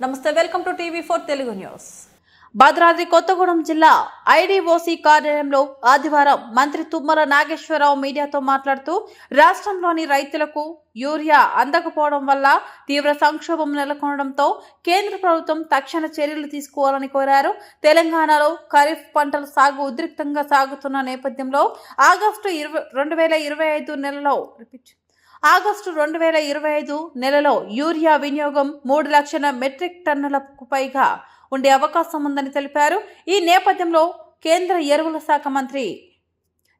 నమస్తే welcome to TV four Telugu news. Bhadradri Kothagudem జిల్లా IDOC కార్యాలయంలో ఆదివారం మంత్రి తుమ్మల నాగేశ్వరరావు మీడియాతో మాట్లాడుతూ రాష్ట్రంలోని రైతులకు యూరియా అందకపోవడం వల్ల తీవ్ర సంక్షోభం నెలకొనడంతో కేంద్ర ప్రభుత్వం తక్షణ చర్యలు తీసుకోవాలని కోరారు. తెలంగాణలో ఖరీఫ్ పంటల సాగు ఉద్రిక్తంగా సాగుతున్న నేపథ్యంలో ఆగస్టు ఇరవై రెండు వేల ఇరవై ఐదు నెలలో రిపీట్. ఆగస్టు రెండు వేల ఇరవై ఐదు నెలలో యూరియా వినియోగం మూడు లక్షల మెట్రిక్ టన్నులకు పైగా ఉండే అవకాశం ఉందని తెలిపారు. ఈ నేపథ్యంలో కేంద్ర ఎరువుల శాఖ మంత్రి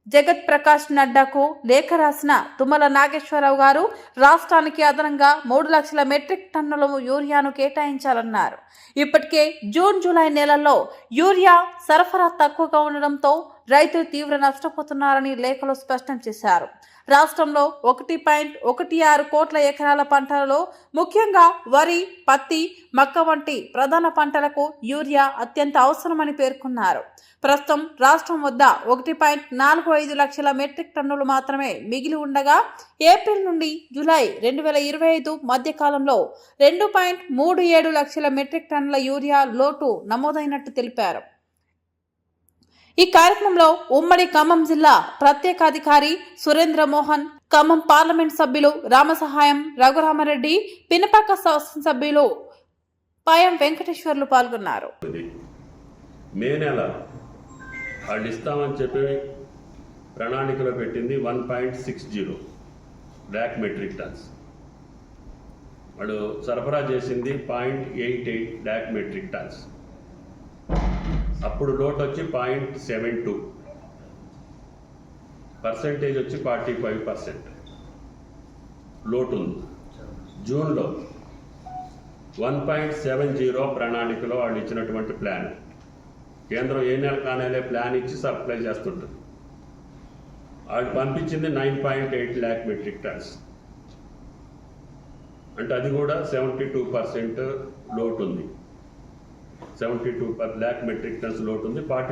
జగత్ ప్రకాష్ నడ్డాకు లేఖ రాసిన తుమ్మల నాగేశ్వరరావు గారు రాష్ట్రానికి అదనంగా మూడు లక్షల మెట్రిక్ టన్నుల యూరియాను కేటాయించాలన్నారు. ఇప్పటికే జూన్ జూలై నెలల్లో యూరియా సరఫరా తక్కువగా ఉండడంతో రైతులు తీవ్ర నష్టపోతున్నారని లేఖలో స్పష్టం చేశారు. రాష్ట్రంలో ఒకటి పాయింట్ ఒకటి ఆరు కోట్ల ఎకరాల పంటలలో ముఖ్యంగా వరి పత్తి మక్క వంటి ప్రధాన పంటలకు యూరియా అత్యంత అవసరమని పేర్కొన్నారు. ప్రస్తుతం రాష్ట్రం వద్ద ఒకటి పాయింట్ నాలుగు ఐదు లక్షల మెట్రిక్ టన్నులు మాత్రమే మిగిలి ఉండగా ఏప్రిల్ నుండి జూలై రెండు వేల ఇరవై ఐదు మధ్యకాలంలో రెండు పాయింట్ మూడు ఏడు లక్షల మెట్రిక్ టన్నుల యూరియా లోటు నమోదైనట్టు తెలిపారు. ఈ కార్యక్రమంలో ఉమ్మడి ఖమ్మం జిల్లా ప్రత్యేకాధికారి సురేంద్ర మోహన్ ఖమ్మం పార్లమెంట్ సభ్యులు రామసహాయం రఘురామరెడ్డి పినపాక శాసనసభ్యులు పాయం వెంకటేశ్వర్లు పాల్గొన్నారు. ఇది మే నెల వాళ్ళు ఇస్తామని చెప్పి ప్రణాళికలో పెట్టింది one point six zero lakh metric tons. వాడు సరఫరా చేసింది point eight eight lakh metric tons. అప్పుడు లోట్ వచ్చి పాయింట్ సెవెన్ టూ. పర్సెంటేజ్ వచ్చి ఫార్టీ ఫైవ్ పర్సెంట్. లోటు ఉంది. జూన్లో వన్ పాయింట్ సెవెన్ జీరో ప్రణాళికలో వాళ్ళు ఇచ్చినటువంటి ప్లాన్. కేంద్రం ఏ నెల కానేలే ప్లాన్ ఇచ్చి సప్లై చేస్తుంటుంది. వాళ్ళు పంపించింది nine point eight lakh metric tons. అంటే అది కూడా సెవెంటీ టూ పర్సెంట్ లోటు ఉంది. Seventy two per lakh metric tons లోటు ఉంది ఫార్టీ